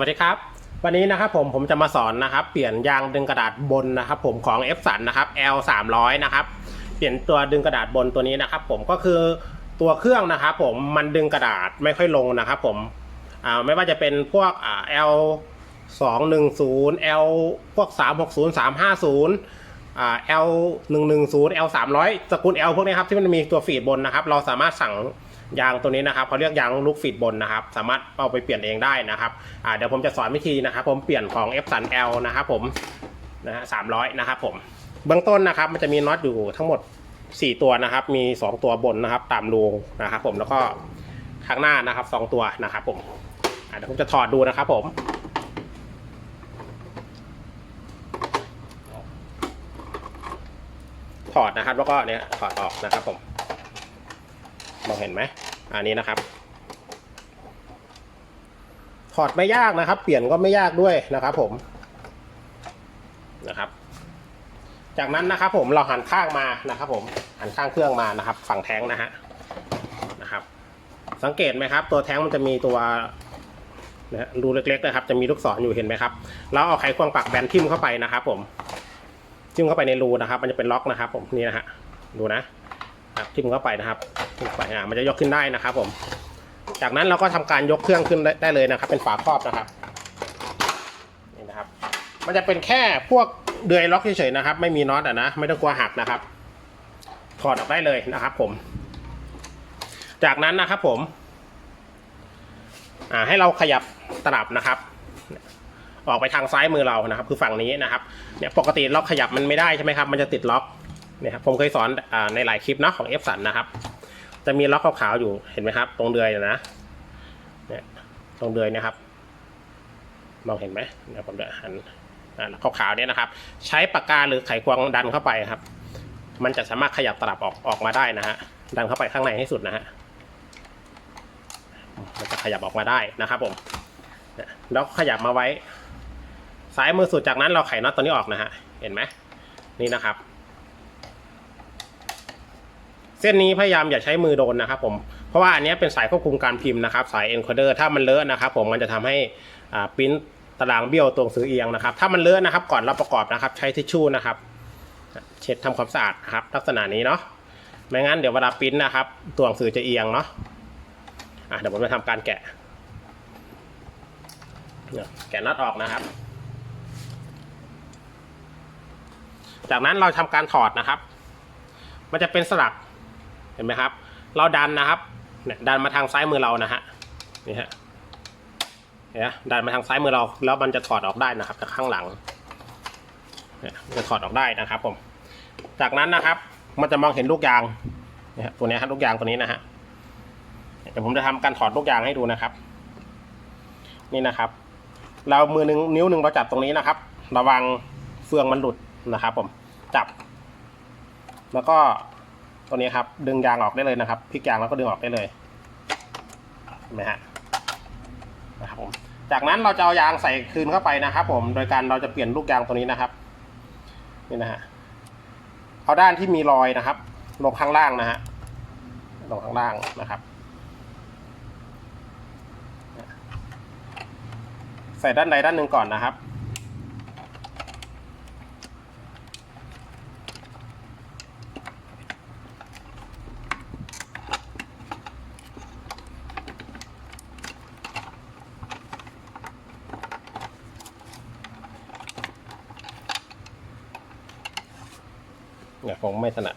วัสดีครับ วันนี้นะครับผมผมจะมาสอนนะครับ เปลี่ยนยางดึงกระดาษบนนะครับผมของ F สันนะครับ L 300นะครับเปลี่ยนตัวดึงกระดาษบนตัวนี้นะครับ ผมก็คือตัวเครื่องนะครับ ผมมันดึงกระดาษไม่ค่อยลงนะครับผมอ่าไม่ว่าจะเป็นพวกอ่า L 210 L พวก 360 350อ่า L 110 L 300สกุล L พวกนี้ครับที่มันมีตัวฟีดบนนะครับ เราสามารถสั่ง ยางตัวนี้นะครับเขาเรียกยางลูกฟีดบนนะครับ สามารถเอาไปเปลี่ยนเองได้นะครับอ่าเดี๋ยวผมจะสอนวิธีนะครับ ผมเปลี่ยนของ F สัน L นะครับผมนะฮะ300นะครับผมเบื้องต้นนะครับ มันจะมีน็อตอยู่ทั้งหมด 4 ตัวนะครับ มี 2 ตัวบนนะครับ ตามรูนะครับ ผมแล้วก็ข้างหน้านะครับ 2 ตัวนะครับ ผมเดี๋ยวผมจะถอดดูนะครับ ผมถอดนะครับ แล้วก็เนี่ยถอดออกนะครับผม มองเห็นไหมอันนี้นะครับ ถอดไม่ยากนะครับ เปลี่ยนก็ไม่ยากด้วยนะครับ ผมนะครับ จากนั้นนะครับ ผมเราหันข้างมานะครับ ผมหันข้างเครื่องมานะครับ ฝั่งแท้งนะฮะนะครับ สังเกตไหมครับ ตัวแท้งมันจะมีตัวนะฮะรูเล็กๆนะครับ จะมีลูกศรอยู่เห็นไหมครับ เราเอาไขควงปักแบนทิ่มเข้าไปนะครับ ผมทิ่มเข้าไปในรูนะครับ มันจะเป็นล็อกนะครับ ผมนี่นะฮะดูนะครับทิ่มเข้าไปนะครับ ทิ่มเข้าไปอ่ามันจะยกขึ้นได้นะครับผม จากนั้นเราก็ทำการยกเครื่องขึ้นได้ไดเลยนะครับ เป็นฝาครอบนะครับนี่นะครับ มันจะเป็นแค่พวกเดือยล็อกเฉยๆนะครับ ไม่มีน็อตอะนะไม่ต้องกลัวหักนะครับถอดออกได้เลยนะครับ ผม จากนั้นนะครับผมอ่าให้เราขยับตลับนะครับออกไปทางซ้ายมือเรานะครับ คือฝั่งนี้นะครับเนี่ยปกติเราขยับมันไม่ได้ใช่ไหมครับ มันจะติดล็อกเนี่ยครับผมเคยสอนอในหลายคลิปเนาะของเอฟสันนะครับ จะมีล็อกขาวๆอยู่เห็นไหมครับ ตรงเดือยนะเนี่ยตรงเดือยนะครับ มองเห็นไหมเดี๋ยวผมจะหันอ่าขาวๆเนี่ยนะครับ ใช้ปากกาหรือไขควงดันเข้าไปครับ มันจะสามารถขยับตลับออกออกมาได้นะฮะดันเข้าไปข้างในให้สุดนะฮะมันจะขยับออกมาได้นะครับผมแล้วขยับมาไว้ ซ้ายมือสุดจากนั้นเราไขน็อตตัวนี้ออกนะฮะเห็นไหมนี่นะครับ เส้นนี้พยายามอย่าใช้มือโดนนะครับผมเพราะว่าอันนี้เป็นสายควบคุมการพิมพ์นะครับ สาย encoder ถ้ามันเลอะนะครับผมมันจะทำให้ปริ้นตารางเบี้ยวตัวหนังสือเอียงนะครับ ถ้ามันเลอะนะครับก่อนเราประกอบนะครับ ใช้ทิชชู่นะครับ เช็ดทำความสะอาดนะครับ ลักษณะนี้เนาะไม่งั้นเดี๋ยวเวลาปริ้นนะครับ ตัวหนังสือจะเอียงเนาะอะเดี๋ยวผมจะทำการแกะแกะน็อตออกนะครับ จากนั้นเราทำการถอดนะครับ มันจะเป็นสลัก เห็นไหมครับ เราดันนะครับเนี่ยดันมาทางซ้ายมือเรานะฮะนี่ฮะเนี่ยดันมาทางซ้ายมือเรา แล้วมันจะถอดออกได้นะครับจากข้างหลังเนี่ยจะถอดออกได้นะครับผมจากนั้นนะครับ มันจะมองเห็นลูกยางนี่ยครับตัวนี้ครับลูกยางตัวนี้นะฮะเดี๋ยวผมจะทำการถอดลูกยางให้ดูนะครับ นี่นะครับ เรามือหนึ่งนิ้วหนึ่งเราจับตรงนี้นะครับ ระวังเฟืองมันหลุดนะครับ ผมจับ แล้วก็ ตัวนี้ครับ ดึงยางออกได้เลยนะครับพลิกยางแล้วก็ดึงออกได้เลยเห็นไหมฮะนะครับผมจากนั้นเราจะเอายางใส่คืนเข้าไปนะครับ ผมโดยการเราจะเปลี่ยนลูกยางตัวนี้นะครับนี่นะฮะเอาด้านที่มีรอยนะครับ ลงข้างล่างนะฮะลงข้างล่างนะครับใส่ด้านใดด้านหนึ่งก่อนนะครับ เนี่ยผมไม่ถนัด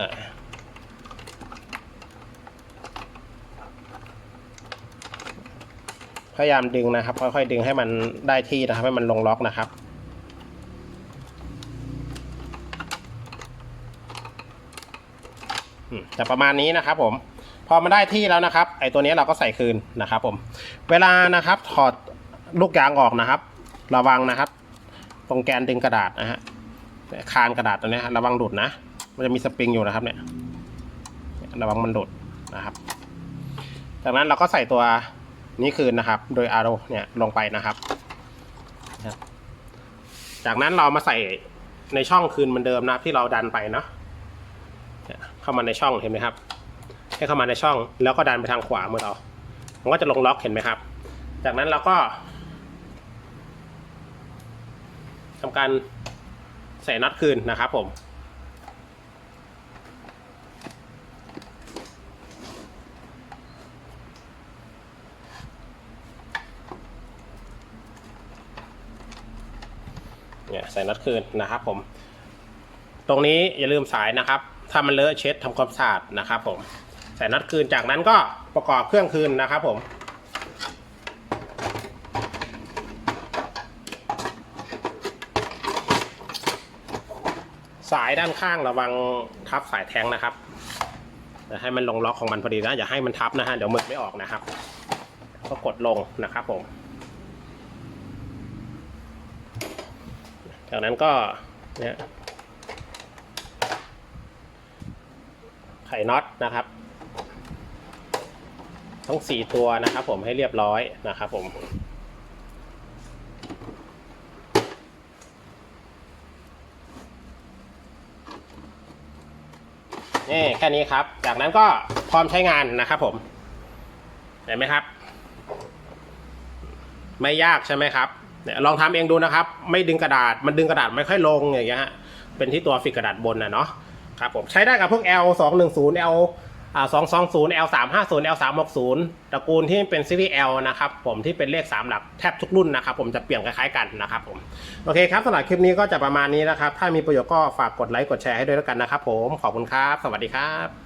อ่าพยายามดึงนะครับ ค่อยๆดึงให้มันได้ที่นะครับให้มันลงล็อกนะครับอืมจะประมาณนี้นะครับผมพอมาได้ที่แล้วนะครับ ไอตัวนี้เราก็ใส่คืนนะครับ ผม เวลานะครับถอดลูกยางออกนะครับ ระวังนะครับ ตรงแกนดึงกระดาษนะฮะ คานกระดาษตัวนี้ระวังหลุดนะ มันจะมีสปริงอยู่นะครับเนี่ย ระวังมันหลุดนะครับ จากนั้นเราก็ใส่ตัวนี้คืนนะครับ โดยอาร์โรเนี่ยลงไปนะครับ จากนั้นเรามาใส่ในช่องคืนเหมือนเดิมนะที่เราดันไปเนาะ เข้ามาในช่องเห็นไหมครับ ให้เข้ามาในช่องแล้วก็ดันไปทางขวามือเรา มันก็จะลงล็อกเห็นไหมครับ จากนั้นเราก็ทำการ ใส่น็อตคืนนะครับผม เนี่ยใส่น็อตคืนนะครับผม ตรงนี้อย่าลืมสายนะครับ ถ้ามันเลอะเช็ดทำความสะอาดนะครับผม ใส่น็อตคืนจากนั้นก็ประกอบเครื่องคืนนะครับผม สายด้านข้างระวังทับสายแทงนะครับให้มันลงล็อกของมันพอดีนะอย่าให้มันทับนะฮะเดี๋ยวหมึกไม่ออกนะครับ ก็กดลงนะครับผมจากนั้นก็เนี่ยไขน็อตนะครับทั้งสี่ตัวนะครับผมให้เรียบร้อยนะครับผม นี่แค่นี้ครับ จากนั้นก็พร้อมใช้งานนะครับผม เห็นไหมครับ ไม่ยากใช่ไหมครับเนี่ยลองทำเองดูนะครับ ไม่ดึงกระดาษ มันดึงกระดาษไม่ค่อยลงอย่างเงี้ยฮะ เป็นที่ตัวฟิกกระดาษบนนะเนาะ ครับผม ใช้ได้กับพวก L 2 1 0 L อ่า 220 L 3 5 0 L 3 6 0ตระกูลที่เป็นซีรีส์ L นะครับผมที่เป็นเลข 3 หลักแทบทุกรุ่นนะครับผมจะเปลี่ยนคล้ายๆกันนะครับผมโอเคครับสำหรับคลิปนี้ก็จะประมาณนี้นะครับ ถ้ามีประโยชน์ก็ฝากกดไลค์กดแชร์ให้ด้วยแล้วกันนะครับผมขอบคุณครับ สวัสดีครับ